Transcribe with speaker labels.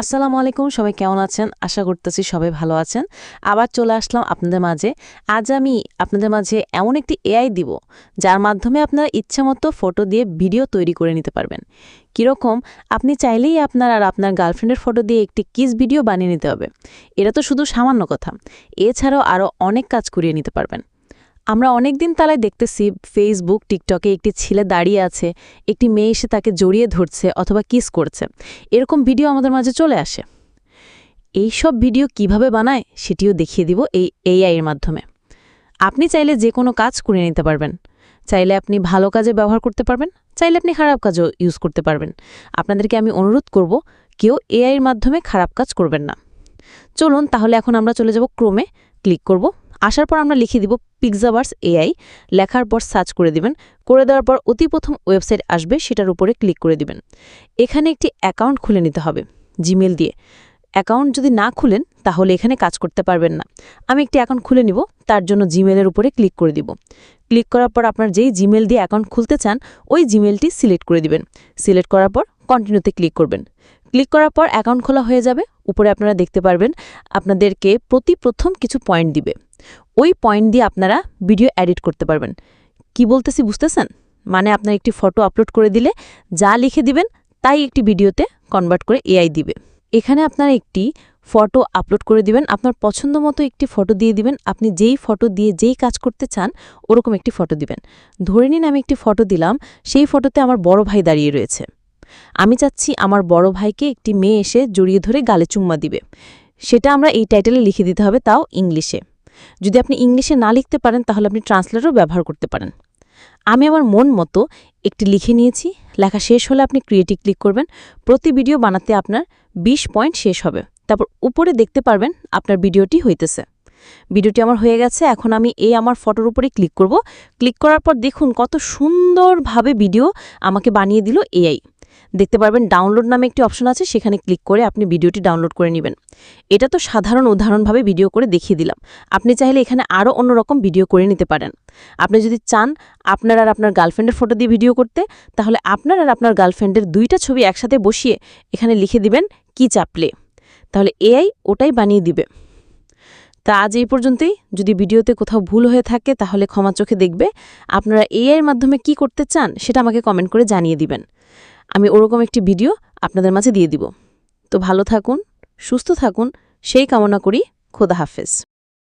Speaker 1: আসসালামু আলাইকুম, সবাই কেমন আছেন? আশা করতেছি সবাই ভালো আছেন। আবার চলে আসলাম আপনাদের মাঝে। আজ আমি আপনাদের মাঝে এমন একটি এআই দিব, যার মাধ্যমে আপনারা ইচ্ছামতো ফটো দিয়ে ভিডিও তৈরি করে নিতে পারবেন। কীরকম? আপনি চাইলেই আপনার আর আপনার গার্লফ্রেন্ডের ফটো দিয়ে একটি কিস ভিডিও বানিয়ে নিতে হবে। এটা তো শুধু সামান্য কথা। এছাড়াও আরও অনেক কাজ করিয়ে নিতে পারবেন। আমরা অনেক দিন তালায় দেখতেছি ফেসবুক টিকটকে একটি ছেলে দাঁড়িয়ে আছে, একটি মেয়ে এসে তাকে জড়িয়ে ধরছে অথবা কিস করছে। এরকম ভিডিও আমাদের মাঝে চলে আসে। এই সব ভিডিও কীভাবে বানায় সেটিও দেখিয়ে দিব এই এআইয়ের মাধ্যমে। আপনি চাইলে যে কোনো কাজ করে নিতে পারবেন। চাইলে আপনি ভালো কাজে ব্যবহার করতে পারবেন, চাইলে আপনি খারাপ কাজও ইউজ করতে পারবেন। আপনাদেরকে আমি অনুরোধ করব, কেউ এআইয়ের মাধ্যমে খারাপ কাজ করবেন না। চলুন তাহলে এখন আমরা চলে যাব ক্রোমে ক্লিক করব। আসার পর আমরা লিখে দিব পিকজাভার্স এআই। লেখার পর সার্চ করে দিবেন। করে দেওয়ার পর অতি প্রথম ওয়েবসাইট আসবে, সেটার উপরে ক্লিক করে দিবেন। এখানে একটি অ্যাকাউন্ট খুলে নিতে হবে জিমেল দিয়ে। অ্যাকাউন্ট যদি না খুলেন, তাহলে এখানে কাজ করতে পারবেন না। আমি একটি অ্যাকাউন্ট খুলে নিব, তার জন্য জিমেলের উপরে ক্লিক করে দিব। ক্লিক করার পর আপনার যেই জিমেল দিয়ে অ্যাকাউন্ট খুলতে চান, ওই জিমেলটি সিলেক্ট করে দিবেন। সিলেক্ট করার পর কন্টিনিউতে ক্লিক করবেন। ক্লিক করার পর অ্যাকাউন্ট খোলা হয়ে যাবে। উপরে আপনারা দেখতে পারবেন, আপনাদেরকে প্রতি প্রথম কিছু পয়েন্ট দিবে। ওই পয়েন্ট দিয়ে আপনারা ভিডিও এডিট করতে পারবেন। কি বলতেছি বুঝতেছেন? মানে আপনার একটি ফটো আপলোড করে দিলে যা লিখে দিবেন তাই একটি ভিডিওতে কনভার্ট করে এআই দিবে। এখানে আপনারা একটি ফটো আপলোড করে দিবেন, আপনার পছন্দ মতো একটি ফটো দিয়ে দিবেন, আপনি যেই ফটো দিয়ে যেই কাজ করতে চান ওরকম একটি ফটো দিবেন। ধরে নিন আমি একটি ফটো দিলাম, সেই ফটোতে আমার বড় ভাই দাঁড়িয়ে রয়েছে। আমি চাচ্ছি আমার বড় ভাইকে একটি মেয়ে এসে জড়িয়ে ধরে গালে চুম্মা দিবে। সেটা আমরা এই টাইটেলে লিখে দিতে হবে, তাও ইংলিশে যদি আপনি ইংলিশে না লিখতে পারেন, তাহলে আপনি ট্রান্সলেটরও ব্যবহার করতে পারেন। আমি আমার মন মতো একটি লিখে নিয়েছি। লেখা শেষ হলে আপনি ক্রিয়েটিভ ক্লিক করবেন। প্রতি ভিডিও বানাতে আপনার ২০ পয়েন্ট শেষ হবে। তারপর উপরে দেখতে পারবেন আপনার ভিডিওটি হইতেছে। ভিডিওটি আমার হয়ে গেছে। এখন আমি এই আমার ফটোর উপরে ক্লিক করব। ক্লিক করার পর দেখুন কত সুন্দরভাবে ভিডিও আমাকে বানিয়ে দিল এআই দেখতে পারবেন ডাউনলোড নামে একটি অপশন আছে, সেখানে ক্লিক করে আপনি ভিডিওটি ডাউনলোড করে নেবেন। এটা তো সাধারণ উদাহরণভাবে ভিডিও করে দেখিয়ে দিলাম। আপনি চাইলে এখানে আরও অন্যরকম ভিডিও করে নিতে পারেন। আপনি যদি চান আপনার আর আপনার গার্লফ্রেন্ডের ফটো দিয়ে ভিডিও করতে, তাহলে আপনার আর আপনার গার্লফ্রেন্ডের দুইটা ছবি একসাথে বসিয়ে এখানে লিখে দিবেন, কি চাপলে। তাহলে এআই ওটাই বানিয়ে দিবে। তা আজ এই পর্যন্তই। যদি ভিডিওতে কোথাও ভুল হয়ে থাকে, তাহলে ক্ষমা চোখে দেখবে। আপনারা এআইয়ের মাধ্যমে কি করতে চান, সেটা আমাকে কমেন্ট করে জানিয়ে দিবেন। আমি ওরকম একটি ভিডিও আপনাদের মাঝে দিয়ে দিব। তো ভালো থাকুন, সুস্থ থাকুন, সেই কামনা করি। খোদা হাফেজ।